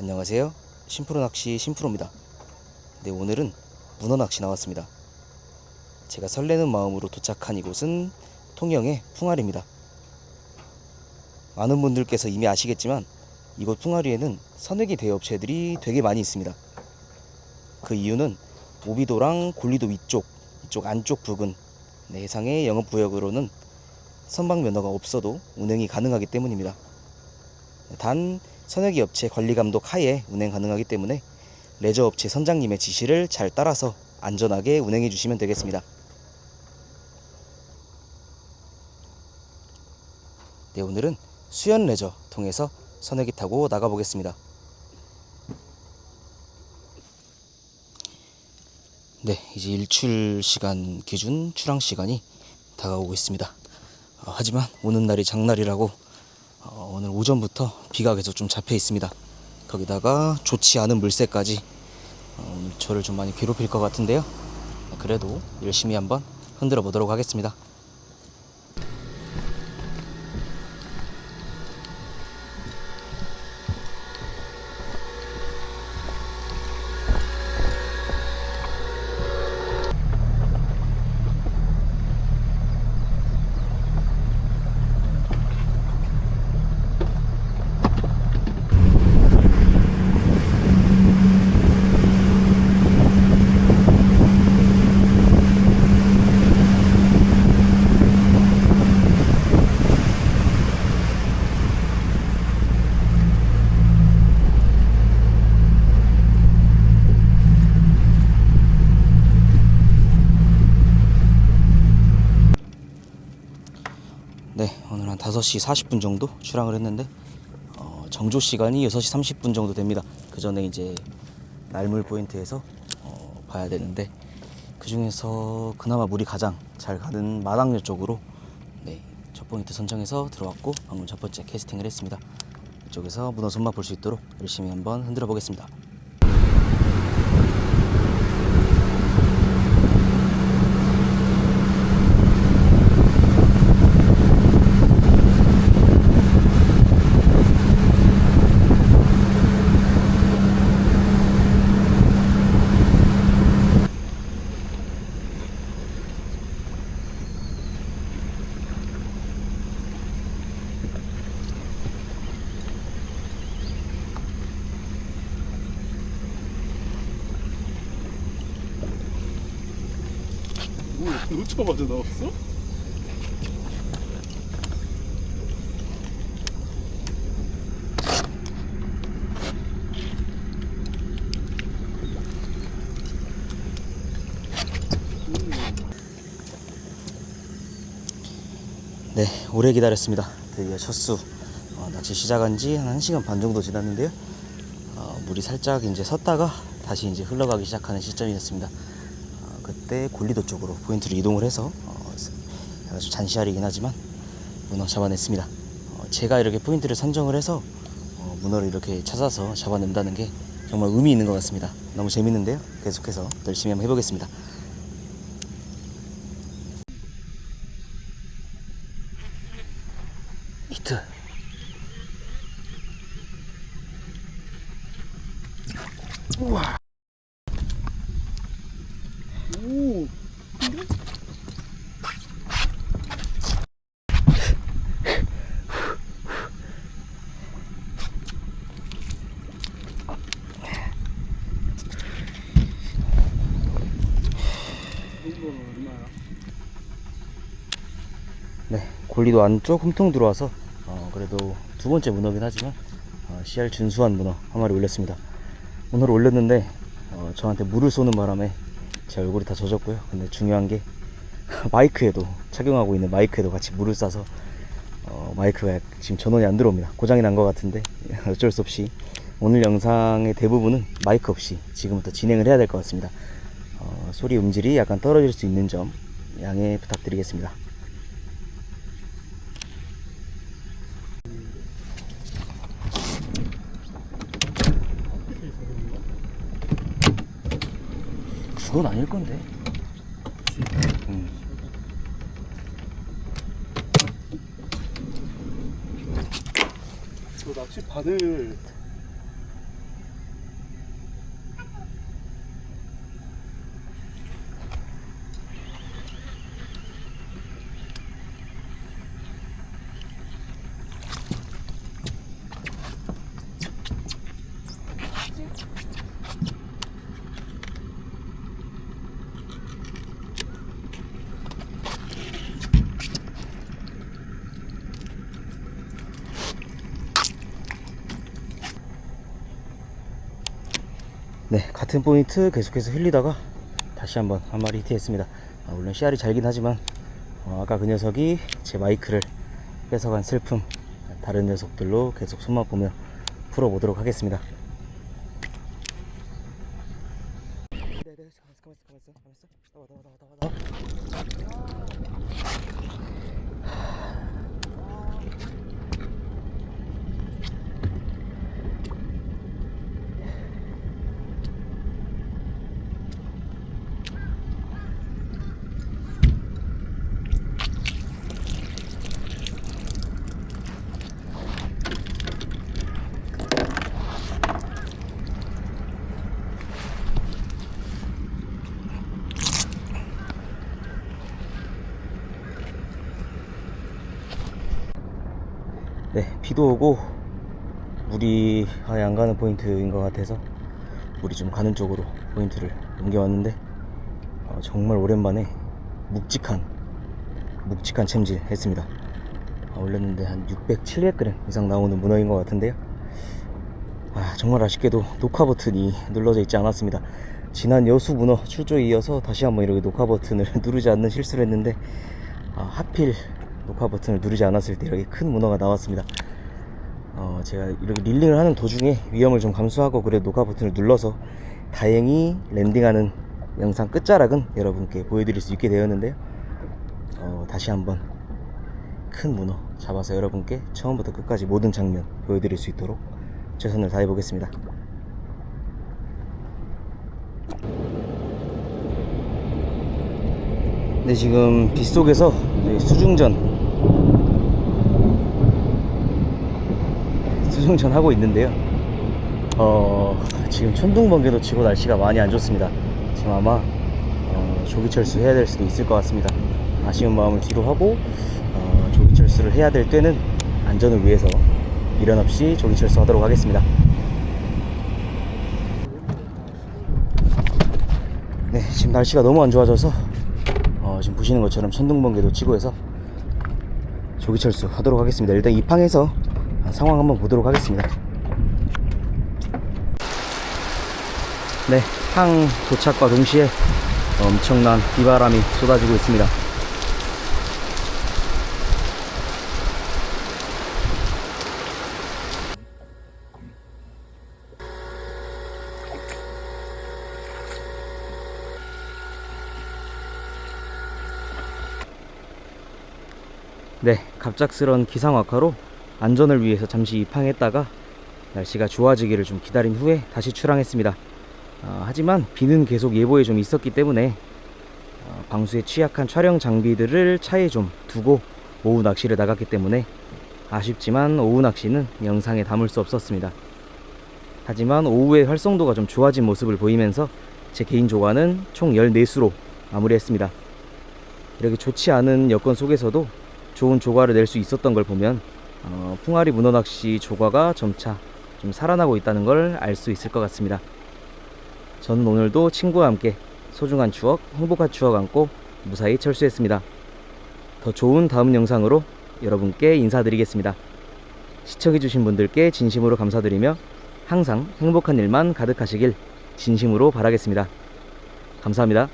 안녕하세요. 심프로 낚시 심프로입니다. 네, 오늘은 문어 낚시 나왔습니다. 제가 설레는 마음으로 도착한 이곳은 통영의 풍아리입니다. 많은 분들께서 이미 아시겠지만 이곳 풍아리에는 선회기 대업체들이 되게 많이 있습니다. 그 이유는 오비도랑 골리도 위쪽, 이쪽 안쪽 부근 네, 해상의 영업 구역으로는 선박 면허가 없어도 운행이 가능하기 때문입니다. 단 선회기 업체 관리 감독 하에 운행 가능하기 때문에 레저 업체 선장님의 지시를 잘 따라서 안전하게 운행해 주시면 되겠습니다. 네, 오늘은 수연 레저 통해서 선회기 타고 나가 보겠습니다. 네, 이제 일출 시간 기준 출항 시간이 다가오고 있습니다. 어, 하지만 오는 날이 장날이라고 어, 오늘 오전부터 비가 계속 좀 잡혀 있습니다. 거기다가 좋지 않은 물새까지 어, 오늘 저를 좀 많이 괴롭힐 것 같은데요. 그래도 열심히 한번 흔들어 보도록 하겠습니다. 네, 오늘 한 5시 40분 정도 출항을 했는데 어, 정조 시간이 6시 30분 정도 됩니다. 그 전에 이제 날물 포인트에서 어, 봐야 되는데 그 중에서 그나마 물이 가장 잘 가는 마당역 쪽으로 네, 첫 포인트 선정해서 들어왔고 방금 첫 번째 캐스팅을 했습니다. 이쪽에서 문어 손맛 볼 수 있도록 열심히 한번 흔들어 보겠습니다. 놓자마자 나왔어? 네, 오래 기다렸습니다. 드디어 첫수 어, 낚시 시작한 지 한 1시간 반 정도 지났는데요. 어, 물이 살짝 이제 섰다가 다시 이제 흘러가기 시작하는 시점이었습니다. 어, 그때 골리도 쪽으로 포인트를 이동을 해서 어, 잔시알이긴 하지만 문어 잡아냈습니다. 어, 제가 이렇게 포인트를 선정을 해서 어, 문어를 이렇게 찾아서 잡아낸다는 게 정말 의미 있는 것 같습니다. 너무 재밌는데요. 계속해서 열심히 한번 해보겠습니다. 네, 골리도 안쪽 흠통 들어와서 어, 그래도 두 번째 문어긴 하지만 어, CR 준수한 문어 한 마리 올렸습니다. 문어를 올렸는데 어, 저한테 물을 쏘는 바람에 제 얼굴이 다 젖었고요. 근데 중요한 게 마이크에도 착용하고 있는 마이크에도 같이 물을 싸서 어, 마이크가 지금 전원이 안 들어옵니다. 고장이 난 것 같은데 어쩔 수 없이 오늘 영상의 대부분은 마이크 없이 지금부터 진행을 해야 될 것 같습니다. 어, 소리 음질이 약간 떨어질 수 있는 점 양해 부탁드리겠습니다. 그건 아닐 건데. 음. 저 낚시 바늘 네, 같은 포인트 계속해서 흘리다가 다시 한번 한 마리 히트했습니다. 아, 물론 씨알이 잘긴 하지만 어, 아까 그 녀석이 제 마이크를 뺏어간 슬픔 다른 녀석들로 계속 손만 보며 풀어보도록 하겠습니다. 네, 비도 오고 물이 아예 안 가는 포인트인 것 같아서 물이 좀 가는 쪽으로 포인트를 옮겨왔는데 어, 정말 오랜만에 묵직한 묵직한 챔질 했습니다. 아, 올렸는데 한 600, 700g 이상 나오는 문어인 것 같은데요. 아, 정말 아쉽게도 녹화 버튼이 눌러져 있지 않았습니다. 지난 여수 문어 출조에 이어서 다시 한번 이렇게 녹화 버튼을 누르지 않는 실수를 했는데 아, 하필 녹화 버튼을 누르지 않았을 때 이렇게 큰 문어가 나왔습니다. 어, 제가 이렇게 릴링을 하는 도중에 위험을 좀 감수하고 그래 녹화 버튼을 눌러서 다행히 랜딩하는 영상 끝자락은 여러분께 보여드릴 수 있게 되었는데요. 어, 다시 한번 큰 문어 잡아서 여러분께 처음부터 끝까지 모든 장면 보여드릴 수 있도록 최선을 다해 보겠습니다. 네, 지금 빗속에서 수중전 수중전 하고 있는데요. 어, 지금 천둥 번개도 치고 날씨가 많이 안 좋습니다. 지금 아마 어, 조기 철수 해야 될 수도 있을 것 같습니다. 아쉬운 마음을 뒤로 하고 어, 조기 철수를 해야 될 때는 안전을 위해서 미련 없이 조기 철수 하도록 하겠습니다. 네, 지금 날씨가 너무 안 좋아져서 어, 지금 보시는 것처럼 천둥 번개도 치고 해서 조기 철수 하도록 하겠습니다. 일단 입항해서 상황 한번 보도록 하겠습니다. 네, 항 도착과 동시에 엄청난 비바람이 쏟아지고 있습니다. 네, 갑작스런 기상 악화로 안전을 위해서 잠시 입항했다가 날씨가 좋아지기를 좀 기다린 후에 다시 출항했습니다. 아, 하지만 비는 계속 예보에 좀 있었기 때문에 어, 방수에 취약한 촬영 장비들을 차에 좀 두고 오후 낚시를 나갔기 때문에 아쉽지만 오후 낚시는 영상에 담을 수 없었습니다. 하지만 오후에 활성도가 좀 좋아진 모습을 보이면서 제 개인 조과는 총 14수로 마무리했습니다. 이렇게 좋지 않은 여건 속에서도 좋은 조과를 낼 수 있었던 걸 보면 어, 풍아리 문어 낚시 조과가 점차 좀 살아나고 있다는 걸 알 수 있을 것 같습니다. 저는 오늘도 친구와 함께 소중한 추억, 행복한 추억 안고 무사히 철수했습니다. 더 좋은 다음 영상으로 여러분께 인사드리겠습니다. 시청해주신 분들께 진심으로 감사드리며 항상 행복한 일만 가득하시길 진심으로 바라겠습니다. 감사합니다.